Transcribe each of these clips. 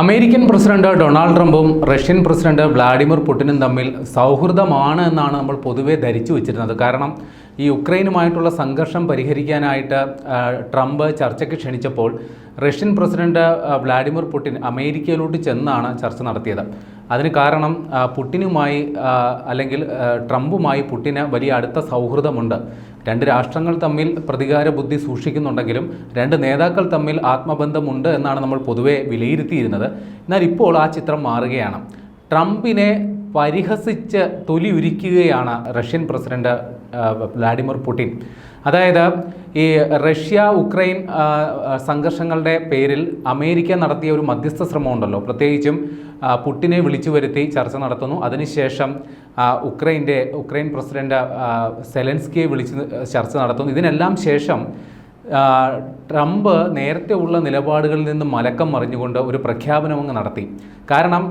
American president Donald ട്രംപും Russian president Vladimir പുടിനും തമ്മിൽ സൗഹൃദമാണ് എന്നാണ് നമ്മൾ പൊതുവെ ധരിച്ചു വെച്ചിരുന്നത്. കാരണം ഈ ഉക്രൈനുമായിട്ടുള്ള സംഘർഷം പരിഹരിക്കാനായിട്ട് ട്രംപ് ചർച്ചയ്ക്ക് ക്ഷണിച്ചപ്പോൾ റഷ്യൻ പ്രസിഡന്റ് വ്ളാഡിമിർ പുടിൻ അമേരിക്കയിലോട്ട് ചെന്നാണ് ചർച്ച നടത്തിയത്. അതിന് കാരണം പുടിനുമായി അല്ലെങ്കിൽ ട്രംപുമായി പുടിന് വലിയ അടുത്ത സൗഹൃദമുണ്ട്. രണ്ട് രാഷ്ട്രങ്ങൾ തമ്മിൽ പ്രതികാര ബുദ്ധി സൂക്ഷിക്കുന്നുണ്ടെങ്കിലും രണ്ട് നേതാക്കൾ തമ്മിൽ ആത്മബന്ധമുണ്ട് എന്നാണ് നമ്മൾ പൊതുവെ വിലയിരുത്തിയിരുന്നത്. എന്നാൽ ഇപ്പോൾ ആ ചിത്രം മാറുകയാണ്. ട്രംപിനെ പരിഹസിച്ച് തൊലി ഉരിക്കുകയാണ് റഷ്യൻ പ്രസിഡന്റ് വ്ളാഡിമിർ പുടിൻ. അതായത് ഈ റഷ്യ ഉക്രൈൻ സംഘർഷങ്ങളുടെ പേരിൽ അമേരിക്ക നടത്തിയ ഒരു മധ്യസ്ഥ ശ്രമമുണ്ടല്ലോ. പ്രത്യേകിച്ചും ആ, പുടിനെ വിളിച്ചു വരുത്തി ചർച്ച നടത്തുന്നു. അതിനുശേഷം ഉക്രൈന്റെ ഉക്രൈൻ പ്രസിഡന്റ് സെലൻസ്കിയെ വിളിച്ച് ചർച്ച നടത്തുന്നു. ഇതിനെല്ലാം ശേഷം ട്രംപ് നേരത്തെ ഉള്ള നിലപാടുകളിൽ നിന്ന് മലക്കം മറിഞ്ഞുകൊണ്ട് ഒരു പ്രഖ്യാപനം അങ്ങ് നടത്തി. കാരണം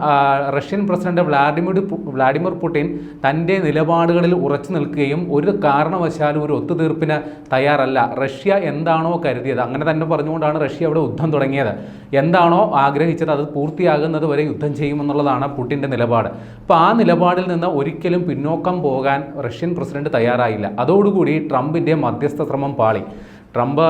Russian president Vladimir Vladimir Putin തന്റെ നിലപാടുകളിൽ ഉറച്ചു നിൽക്കുകയും ഒരു കാരണവശാലും ഒരു ഒത്തുതീർപ്പിന് തയ്യാറല്ല. റഷ്യ എന്താണോ കരുതിയത് അങ്ങനെ തന്നെ പറഞ്ഞുകൊണ്ടാണ് റഷ്യ അവിടെ യുദ്ധം തുടങ്ങിയത്. എന്താണോ ആഗ്രഹിച്ചത് അത് പൂർത്തിയാകുന്നത് വരെ യുദ്ധം ചെയ്യുമെന്നുള്ളതാണ് പുടിന്റെ നിലപാട്. അപ്പോൾ ആ നിലപാടിൽ നിന്ന് ഒരിക്കലും പിന്നോക്കം പോകാൻ റഷ്യൻ പ്രസിഡന്റ് തയ്യാറായില്ല. അതോടുകൂടി ട്രംപിന്റെ മധ്യസ്ഥ ശ്രമം പാളി. ട്രംപ്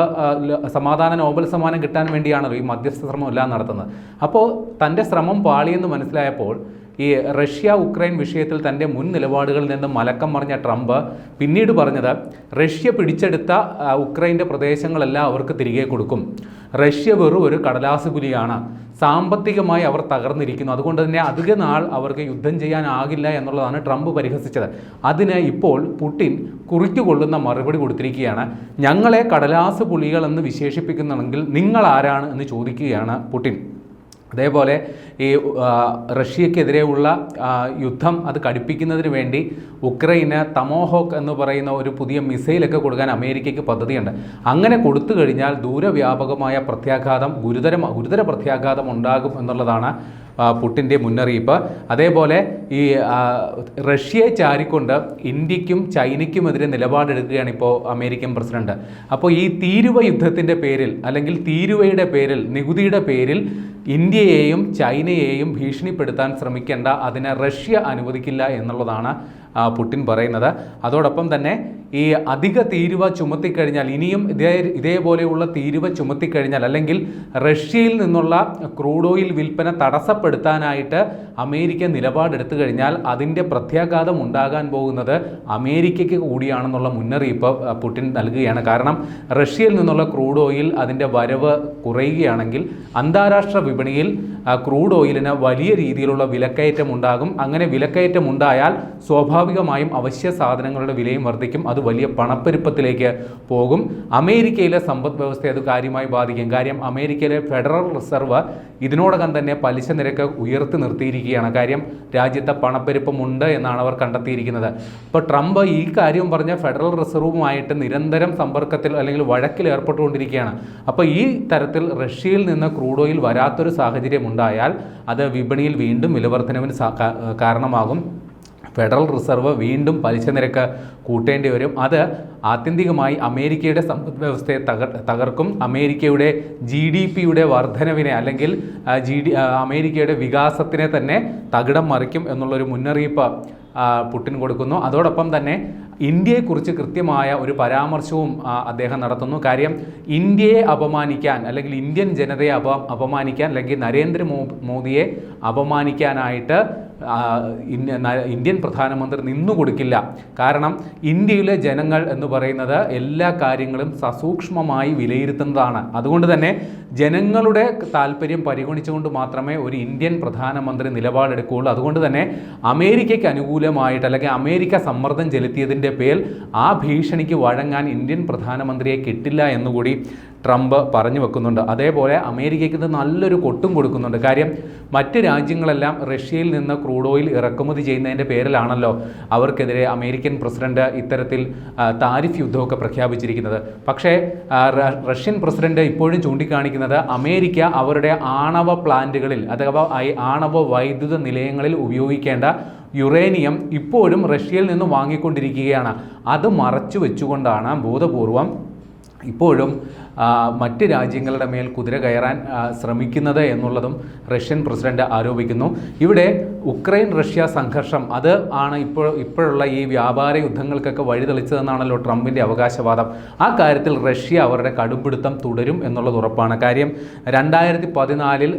സമാധാന നോബൽ സമ്മാനം കിട്ടാൻ വേണ്ടിയാണല്ലോ ഈ മധ്യസ്ഥ ശ്രമം എല്ലാം നടത്തുന്നത്. അപ്പോൾ തന്റെ ശ്രമം പാളിയെന്ന് മനസ്സിലായപ്പോൾ ഈ റഷ്യ ഉക്രൈൻ വിഷയത്തിൽ തന്റെ മുൻ നിലപാടുകളിൽ നിന്ന് മലക്കം മറിഞ്ഞ ട്രംപ് പിന്നീട് പറഞ്ഞത് റഷ്യ പിടിച്ചെടുത്ത ഉക്രൈന്റെ പ്രദേശങ്ങളെല്ലാം അവർക്ക് തിരികെ കൊടുക്കും. റഷ്യ വെറും ഒരു കടലാസ് പുലിയാണ്. സാമ്പത്തികമായി അവർ തകർന്നിരിക്കുന്നു. അതുകൊണ്ട് തന്നെ അധിക നാൾ അവർക്ക് യുദ്ധം ചെയ്യാനാകില്ല എന്നുള്ളതാണ് ട്രംപ് പരിഹസിച്ചത്. അതിന് ഇപ്പോൾ പുടിൻ കുറിക്കുകൊള്ളുന്ന മറുപടി കൊടുത്തിരിക്കുകയാണ്. ഞങ്ങളെ കടലാസ് പുലികളെന്ന് വിശേഷിപ്പിക്കുന്നുണ്ടെങ്കിൽ നിങ്ങൾ ആരാണ്? എന്ന് ചോദിക്കുകയാണ് പുടിൻ. അതേപോലെ ഈ റഷ്യക്കെതിരെയുള്ള യുദ്ധം അത് കടുപ്പിക്കുന്നതിന് വേണ്ടി ഉക്രൈന് തമോഹോക്ക് എന്ന് പറയുന്ന ഒരു പുതിയ മിസൈലൊക്കെ കൊടുക്കാൻ അമേരിക്കയ്ക്ക് പദ്ധതിയുണ്ട്. അങ്ങനെ കൊടുത്തു കഴിഞ്ഞാൽ ദൂരവ്യാപകമായ പ്രത്യാഘാതം ഗുരുതര ഗുരുതര പ്രത്യാഘാതം ഉണ്ടാകും എന്നുള്ളതാണ് പുട്ടിന്റെ മുന്നറിയിപ്പ്. അതേപോലെ ഈ റഷ്യയെ ചാരിക്കൊണ്ട് ഇന്ത്യക്കും ചൈനയ്ക്കുമെതിരെ നിലപാടെടുക്കുകയാണ് ഇപ്പോൾ അമേരിക്കൻ പ്രസിഡന്റ്. അപ്പോൾ ഈ തീരുവ യുദ്ധത്തിന്റെ പേരിൽ അല്ലെങ്കിൽ തീരുവയുടെ പേരിൽ നികുതിയുടെ പേരിൽ ഇന്ത്യയെയും ചൈനയെയും ഭീഷണിപ്പെടുത്താൻ ശ്രമിക്കേണ്ട അതിനെ റഷ്യ അനുവദിക്കില്ല എന്നുള്ളതാണ് പുടിൻ പറയുന്നത്. അതോടൊപ്പം തന്നെ ഈ അധിക തീരുവ ചുമത്തിക്കഴിഞ്ഞാൽ ഇനിയും ഇതേ ഇതേപോലെയുള്ള തീരുവ ചുമത്തിക്കഴിഞ്ഞാൽ അല്ലെങ്കിൽ റഷ്യയിൽ നിന്നുള്ള ക്രൂഡ് ഓയിൽ വിൽപ്പന തടസ്സപ്പെടുത്താനായിട്ട് അമേരിക്ക നിലപാടെടുത്തു കഴിഞ്ഞാൽ അതിന്റെ പ്രത്യാഘാതം ഉണ്ടാകാൻ പോകുന്നത് അമേരിക്കയ്ക്ക് കൂടിയാണെന്നുള്ള മുന്നറിയിപ്പ് പുടിൻ നൽകുകയാണ്. കാരണം റഷ്യയിൽ നിന്നുള്ള ക്രൂഡ് ഓയിൽ അതിന്റെ വരവ് കുറയുകയാണെങ്കിൽ അന്താരാഷ്ട്ര വിപണിയിൽ ക്രൂഡ് ഓയിലിന് വലിയ രീതിയിലുള്ള വിലക്കയറ്റം ഉണ്ടാകും. അങ്ങനെ വിലക്കയറ്റം ഉണ്ടായാൽ സ്വാഭാവികമായും അവശ്യ സാധനങ്ങളുടെ വിലയും വർദ്ധിക്കും. അത് വലിയ പണപ്പെരുപ്പത്തിലേക്ക് പോകും. അമേരിക്കയിലെ സമ്പദ് വ്യവസ്ഥയെ അത് കാര്യമായി ബാധിക്കും. കാര്യം അമേരിക്കയിലെ ഫെഡറൽ റിസർവ് ഇതിനോടകം തന്നെ പലിശ നിരക്ക് ഉയർത്തി നിർത്തിയിരിക്കുകയാണ്. കാര്യം രാജ്യത്തെ പണപ്പെരുപ്പമുണ്ട് എന്നാണ് അവർ കണ്ടെത്തിയിരിക്കുന്നത്. ഇപ്പോൾ ട്രംപ് ഈ കാര്യം പറഞ്ഞ ഫെഡറൽ റിസർവുമായിട്ട് നിരന്തരം സമ്പർക്കത്തിൽ അല്ലെങ്കിൽ വഴക്കിൽ ഏർപ്പെട്ടുകൊണ്ടിരിക്കുകയാണ്. അപ്പോൾ ഈ തരത്തിൽ റഷ്യയിൽ നിന്ന് ക്രൂഡ് ഓയിൽ വരാത്തൊരു സാഹചര്യം ഉണ്ടായാൽ അത് വിപണിയിൽ വീണ്ടും വിലവർദ്ധനവിന് കാരണമാകും. ഫെഡറൽ റിസർവ് വീണ്ടും പലിശ നിരക്ക് കൂട്ടേണ്ടി വരും. അത് ആത്യന്തികമായി അമേരിക്കയുടെ സമ്പദ് വ്യവസ്ഥയെ തകർ തകർക്കും. അമേരിക്കയുടെ ജി ഡി പിയുടെ വർധനവിനെ അല്ലെങ്കിൽ ജി ഡി അമേരിക്കയുടെ വികാസത്തിനെ തന്നെ തകിടം മറിക്കും എന്നുള്ളൊരു മുന്നറിയിപ്പ് പുട്ടിൻ കൊടുക്കുന്നു. അതോടൊപ്പം തന്നെ ഇന്ത്യയെക്കുറിച്ച് കൃത്യമായ ഒരു പരാമർശവും അദ്ദേഹം നടത്തുന്നു. കാര്യം ഇന്ത്യയെ അപമാനിക്കാൻ അല്ലെങ്കിൽ ഇന്ത്യൻ ജനതയെ അപ അപമാനിക്കാൻ അല്ലെങ്കിൽ നരേന്ദ്രമോ മോദിയെ അപമാനിക്കാനായിട്ട് ഇന്ത്യൻ പ്രധാനമന്ത്രി നിന്നു കൊടുക്കില്ല കാരണം ഇന്ത്യയിലെ ജനങ്ങൾ എന്ന് പറയുന്നത് എല്ലാ കാര്യങ്ങളും സസൂക്ഷ്മമായി വിലയിരുത്തുന്നതാണ്. അതുകൊണ്ട് തന്നെ ജനങ്ങളുടെ താല്പര്യം പരിഗണിച്ചുകൊണ്ട് മാത്രമേ ഒരു ഇന്ത്യൻ പ്രധാനമന്ത്രി നിലപാടെടുക്കുകയുള്ളൂ. അതുകൊണ്ട് തന്നെ അമേരിക്കയ്ക്ക് അനുകൂലമായിട്ട് അല്ലെങ്കിൽ അമേരിക്ക സമ്മർദ്ദം ചെലുത്തിയതിന്റെ പേരിൽ ആ ഭീഷണിക്ക് വഴങ്ങാൻ ഇന്ത്യൻ പ്രധാനമന്ത്രിയെ കിട്ടില്ല എന്നുകൂടി ട്രംപ് പറഞ്ഞു വെക്കുന്നുണ്ട്. അതേപോലെ അമേരിക്കയ്ക്ക് ഇത് നല്ലൊരു കൊട്ടും കൊടുക്കുന്നുണ്ട്. കാര്യം മറ്റ് രാജ്യങ്ങളെല്ലാം റഷ്യയിൽ നിന്ന് ക്രൂഡ് ഓയിൽ ഇറക്കുമതി ചെയ്യുന്നതിന്റെ പേരിലാണല്ലോ അവർക്കെതിരെ അമേരിക്കൻ പ്രസിഡന്റ് ഇത്തരത്തിൽ താരിഫ് യുദ്ധമൊക്കെ പ്രഖ്യാപിച്ചിരിക്കുന്നത്. പക്ഷേ റഷ്യൻ പ്രസിഡന്റ് ഇപ്പോഴും ചൂണ്ടിക്കാണിക്കുന്നത് അമേരിക്ക അവരുടെ ആണവ പ്ലാന്റുകളിൽ അഥവാ ആണവ വൈദ്യുത നിലയങ്ങളിൽ ഉപയോഗിക്കേണ്ട യുറേനിയം ഇപ്പോഴും റഷ്യയിൽ നിന്ന് വാങ്ങിക്കൊണ്ടിരിക്കുകയാണ്. അത് മറച്ചു വെച്ചുകൊണ്ടാണ് ബോധപൂർവം ഇപ്പോഴും മറ്റ് രാജ്യങ്ങളുടെ മേൽ കുതിര കയറാൻ ശ്രമിക്കുന്നത് എന്നുള്ളതും റഷ്യൻ പ്രസിഡന്റ് ആരോപിക്കുന്നു. ഇവിടെ ഉക്രൈൻ റഷ്യ സംഘർഷം അത് ആണ് ഇപ്പോൾ ഇപ്പോഴുള്ള ഈ വ്യാപാര യുദ്ധങ്ങൾക്കൊക്കെ വഴിതെളിച്ചതെന്നാണല്ലോ ട്രംപിന്റെ അവകാശവാദം. ആ കാര്യത്തിൽ റഷ്യ അവരുടെ കടുംപിടുത്തം തുടരും എന്നുള്ളത് ഉറപ്പാണ്. കാര്യം രണ്ടായിരത്തി പതിനാലിൽ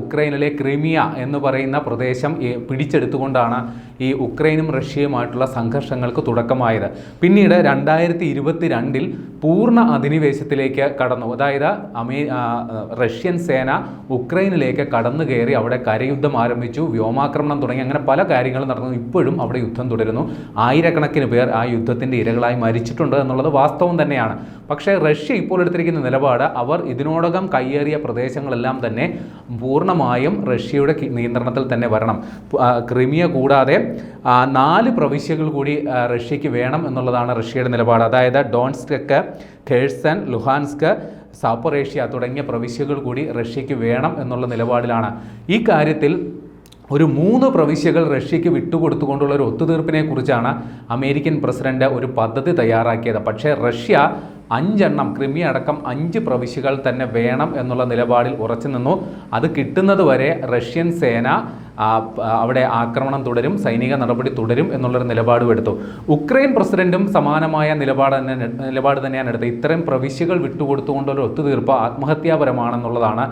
ഉക്രൈനിലെ ക്രിമിയ എന്ന് പറയുന്ന പ്രദേശം പിടിച്ചെടുത്തുകൊണ്ടാണ് ഈ ഉക്രൈനും റഷ്യയുമായിട്ടുള്ള സംഘർഷങ്ങൾക്ക് തുടക്കമായത്. പിന്നീട് രണ്ടായിരത്തി ഇരുപത്തി രണ്ടിൽ പൂർണ അധിനിവേശത്തിലേക്ക് കടന്നു. അതായത് അമേ റഷ്യൻ സേന ഉക്രൈനിലേക്ക് കടന്നു കയറി അവിടെ കരയുദ്ധം ആരംഭിച്ചു വ്യോമാക്രമണം തുടങ്ങി അങ്ങനെ പല കാര്യങ്ങളും നടന്നു. ഇപ്പോഴും അവിടെ യുദ്ധം തുടരുന്നു. ആയിരക്കണക്കിന് പേർ ആ യുദ്ധത്തിന്റെ ഇരകളായി മരിച്ചിട്ടുണ്ട് എന്നുള്ളത് വാസ്തവം തന്നെയാണ്. പക്ഷേ റഷ്യ ഇപ്പോൾ എടുത്തിരിക്കുന്ന നിലപാട് അവർ ഇതിനോടകം കയ്യേറിയ പ്രദേശങ്ങളെല്ലാം തന്നെ പൂർണമായും റഷ്യയുടെ നിയന്ത്രണത്തിൽ തന്നെ വരണം. ക്രിമിയ കൂടാതെ നാല് പ്രവിശ്യകൾ കൂടി റഷ്യയ്ക്ക് വേണം എന്നുള്ളതാണ് റഷ്യയുടെ നിലപാട്. അതായത് ഡോൺസ്ക് ഖേഴ്സൺ ലുഹാൻസ്ക് സാപ്പറേഷ്യ തുടങ്ങിയ പ്രവിശ്യകൾ കൂടി റഷ്യയ്ക്ക് വേണം എന്നുള്ള നിലപാടിലാണ്. ഈ കാര്യത്തിൽ ഒരു മൂന്ന് പ്രവിശ്യകൾ റഷ്യയ്ക്ക് വിട്ടുകൊടുത്തുകൊണ്ടുള്ള ഒരു ഒത്തുതീർപ്പിനെ കുറിച്ചാണ് അമേരിക്കൻ പ്രസിഡന്റ് ഒരു പദ്ധതി തയ്യാറാക്കിയത്. പക്ഷേ റഷ്യ അഞ്ചെണ്ണം ക്രിമി അടക്കം അഞ്ച് പ്രവിശ്യകൾ തന്നെ വേണം എന്നുള്ള നിലപാടിൽ ഉറച്ചു നിന്നു. അത് കിട്ടുന്നത് വരെ റഷ്യൻ സേന അവിടെ ആക്രമണം തുടരും സൈനിക നടപടി തുടരും എന്നുള്ളൊരു നിലപാടും എടുത്തു. ഉക്രൈൻ പ്രസിഡന്റും സമാനമായ നിലപാട് തന്നെ നിലപാട് തന്നെയാണ് എടുത്തത്. ഇത്തരം പ്രവിശ്യകൾ വിട്ടുകൊടുത്തുകൊണ്ടുള്ള ഒത്തുതീർപ്പ് ആത്മഹത്യാപരമാണെന്നുള്ളതാണ്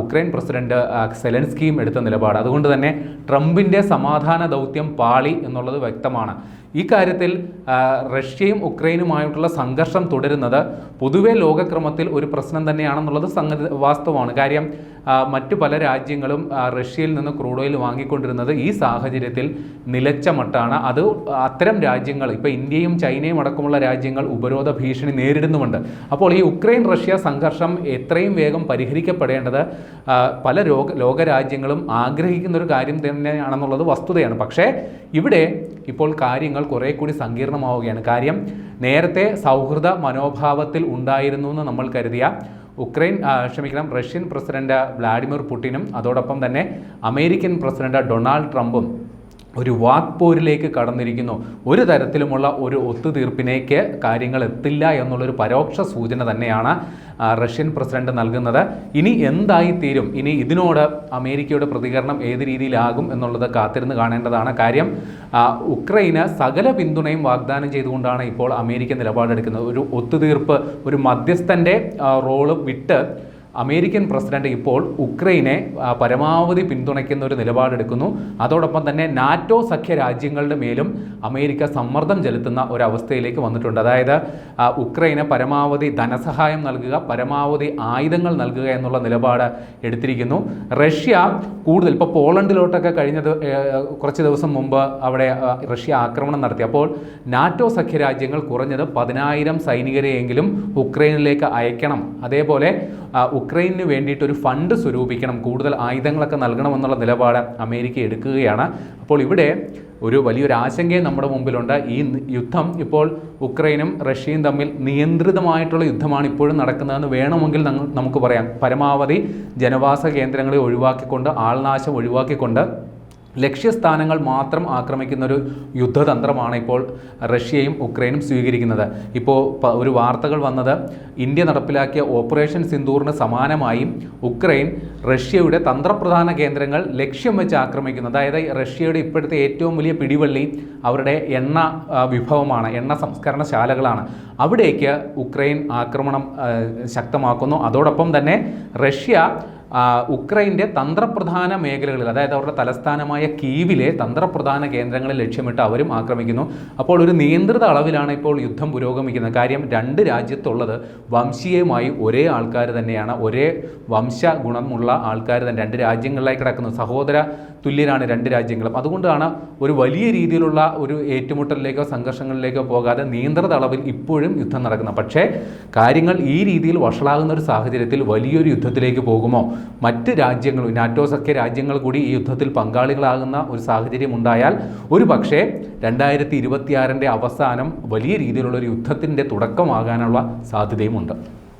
ഉക്രൈൻ പ്രസിഡന്റ് സെലൻസ്കിയും എടുത്ത നിലപാട്. അതുകൊണ്ട് തന്നെ ട്രംപിന്റെ സമാധാന ദൗത്യം പാളി എന്നുള്ളത് വ്യക്തമാണ്. ഈ കാര്യത്തിൽ റഷ്യയും ഉക്രൈനുമായിട്ടുള്ള സംഘർഷം തുടരുന്നത് പൊതുവെ ലോകക്രമത്തിൽ ഒരു പ്രശ്നം തന്നെയാണെന്നുള്ളത് സംഗതി വാസ്തവമാണ്. കാര്യം മറ്റു പല രാജ്യങ്ങളും റഷ്യയിൽ നിന്ന് ക്രൂഡ് ഓയിൽ വാങ്ങിക്കൊണ്ടിരുന്നത് ഈ സാഹചര്യത്തിൽ നിലച്ച മട്ടാണ്. അത് അത്തരം രാജ്യങ്ങൾ ഇപ്പോൾ ഇന്ത്യയും ചൈനയും അടക്കമുള്ള രാജ്യങ്ങൾ ഉപരോധ ഭീഷണി നേരിടുന്നുമുണ്ട്. അപ്പോൾ ഈ ഉക്രൈൻ റഷ്യ സംഘർഷം എത്രയും വേഗം പരിഹരിക്കപ്പെടേണ്ടത് പല ലോക ലോകരാജ്യങ്ങളും ആഗ്രഹിക്കുന്ന ഒരു കാര്യം തന്നെയാണെന്നുള്ളത് വസ്തുതയാണ്. പക്ഷേ ഇവിടെ ഇപ്പോൾ കാര്യങ്ങൾ കുറേ കൂടി സങ്കീർണമാവുകയാണ്. കാര്യം നേരത്തെ സൗഹൃദ മനോഭാവത്തിൽ ഉണ്ടായിരുന്നു എന്ന് നമ്മൾ കരുതിയ ഉക്രൈൻ ക്ഷമിക്കണം റഷ്യൻ പ്രസിഡന്റ് വ്ളാഡിമിർ പുടിനും അതോടൊപ്പം തന്നെ അമേരിക്കൻ പ്രസിഡന്റ് ഡൊണാൾഡ് ട്രംപും ഒരു വാക്പോരിലേക്ക് കടന്നിരിക്കുന്നു. ഒരു തരത്തിലുമുള്ള ഒരു ഒത്തുതീർപ്പിനേക്ക് കാര്യങ്ങൾ എത്തില്ല എന്നുള്ളൊരു പരോക്ഷ സൂചന തന്നെയാണ് റഷ്യൻ പ്രസിഡന്റ് നൽകുന്നത്. ഇനി എന്തായി തീരും ഇനി ഇതിനോട് അമേരിക്കയുടെ പ്രതികരണം ഏത് രീതിയിലാകും എന്നുള്ളത് കാത്തിരുന്ന് കാണേണ്ടതാണ് കാര്യം. ഉക്രൈന് സകല പിന്തുണയും വാഗ്ദാനം ചെയ്തുകൊണ്ടാണ് ഇപ്പോൾ അമേരിക്ക നിലപാടെടുക്കുന്നത്. ഒരു ഒത്തുതീർപ്പ് ഒരു മധ്യസ്ഥന്റെ റോൾ വിട്ട് അമേരിക്കൻ പ്രസിഡന്റ് ഇപ്പോൾ ഉക്രൈനെ പരമാവധി പിന്തുണയ്ക്കുന്ന ഒരു നിലപാടെടുക്കുന്നു. അതോടൊപ്പം തന്നെ നാറ്റോ സഖ്യ രാജ്യങ്ങളുടെ മേലും അമേരിക്ക സമ്മർദ്ദം ചെലുത്തുന്ന ഒരവസ്ഥയിലേക്ക് വന്നിട്ടുണ്ട്. അതായത് ഉക്രൈന് പരമാവധി ധനസഹായം നൽകുക പരമാവധി ആയുധങ്ങൾ നൽകുക എന്നുള്ള നിലപാട് എടുത്തിരിക്കുന്നു. റഷ്യ കൂടുതൽ ഇപ്പോൾ പോളണ്ടിലോട്ടൊക്കെ കഴിഞ്ഞ കുറച്ച് ദിവസം മുമ്പ് അവിടെ റഷ്യ ആക്രമണം നടത്തി. അപ്പോൾ നാറ്റോ സഖ്യ രാജ്യങ്ങൾ കുറഞ്ഞത് പതിനായിരം സൈനികരെയെങ്കിലും ഉക്രൈനിലേക്ക് അയക്കണം. അതേപോലെ ഉക്രൈനു വേണ്ടിയിട്ട് ഒരു ഫണ്ട് സ്വരൂപിക്കണം കൂടുതൽ ആയുധങ്ങളൊക്കെ നൽകണമെന്നുള്ള നിലപാട് അമേരിക്ക എടുക്കുകയാണ്. അപ്പോൾ ഇവിടെ ഒരു വലിയൊരു ആശങ്കയും നമ്മുടെ മുമ്പിലുണ്ട്. ഈ യുദ്ധം ഇപ്പോൾ ഉക്രൈനും റഷ്യയും തമ്മിൽ നിയന്ത്രിതമായിട്ടുള്ള യുദ്ധമാണ് ഇപ്പോഴും നടക്കുന്നതെന്ന് വേണമെങ്കിൽ നമുക്ക് പറയാം. പരമാവധി ജനവാസ കേന്ദ്രങ്ങളെ ഒഴിവാക്കിക്കൊണ്ട് ആൾനാശം ഒഴിവാക്കിക്കൊണ്ട് ലക്ഷ്യസ്ഥാനങ്ങൾ മാത്രം ആക്രമിക്കുന്ന ഒരു യുദ്ധതന്ത്രമാണ് ഇപ്പോൾ റഷ്യയും ഉക്രൈനും സ്വീകരിക്കുന്നത്. ഇപ്പോൾ ഒരു വാർത്തകൾ വന്നത് ഇന്ത്യ നടപ്പിലാക്കിയ ഓപ്പറേഷൻ സിന്ദൂറിന് സമാനമായി ഉക്രൈൻ റഷ്യയുടെ തന്ത്രപ്രധാന കേന്ദ്രങ്ങൾ ലക്ഷ്യം വെച്ച് ആക്രമിക്കുന്നു അതായത് റഷ്യയുടെ ഇപ്പോഴത്തെ ഏറ്റവും വലിയ പിടിവള്ളി അവരുടെ എണ്ണ വിഭവമാണ്. എണ്ണ സംസ്കരണശാലകളാണ്. അവിടേക്ക് ഉക്രൈൻ ആക്രമണം ശക്തമാക്കുന്നു. അതോടൊപ്പം തന്നെ റഷ്യ ഉക്രൈന്റെ തന്ത്രപ്രധാന മേഖലകളിൽ അതായത് അവരുടെ തലസ്ഥാനമായ കീവിലെ തന്ത്രപ്രധാന കേന്ദ്രങ്ങളെ ലക്ഷ്യമിട്ട് അവരും ആക്രമിക്കുന്നു. അപ്പോൾ ഒരു നിയന്ത്രിത അളവിലാണ് ഇപ്പോൾ യുദ്ധം പുരോഗമിക്കുന്നത്. കാര്യം രണ്ട് രാജ്യത്തുള്ളത് വംശീയമായി ഒരേ ആൾക്കാർ തന്നെയാണ്. ഒരേ വംശ ഗുണമുള്ള ആൾക്കാർ തന്നെ രണ്ട് രാജ്യങ്ങളിലായി കിടക്കുന്നു. സഹോദര തുല്യരാണ് രണ്ട് രാജ്യങ്ങളും. അതുകൊണ്ടാണ് ഒരു വലിയ രീതിയിലുള്ള ഒരു ഏറ്റുമുട്ടലിലേക്കോ സംഘർഷങ്ങളിലേക്കോ പോകാതെ നിയന്ത്രിത അളവിൽ ഇപ്പോഴും യുദ്ധം നടക്കുന്നത്. പക്ഷേ കാര്യങ്ങൾ ഈ രീതിയിൽ വഷളാകുന്ന ഒരു സാഹചര്യത്തിൽ വലിയൊരു യുദ്ധത്തിലേക്ക് പോകുമോ? മറ്റ് രാജ്യങ്ങൾ നാറ്റോ സഖ്യ രാജ്യങ്ങൾ കൂടി ഈ യുദ്ധത്തിൽ പങ്കാളികളാകുന്ന ഒരു സാഹചര്യം ഉണ്ടായാൽ ഒരു പക്ഷേ രണ്ടായിരത്തി ഇരുപത്തിയാറിന്റെ അവസാനം വലിയ രീതിയിലുള്ള ഒരു യുദ്ധത്തിന്റെ തുടക്കമാകാനുള്ള സാധ്യതയുമുണ്ട്.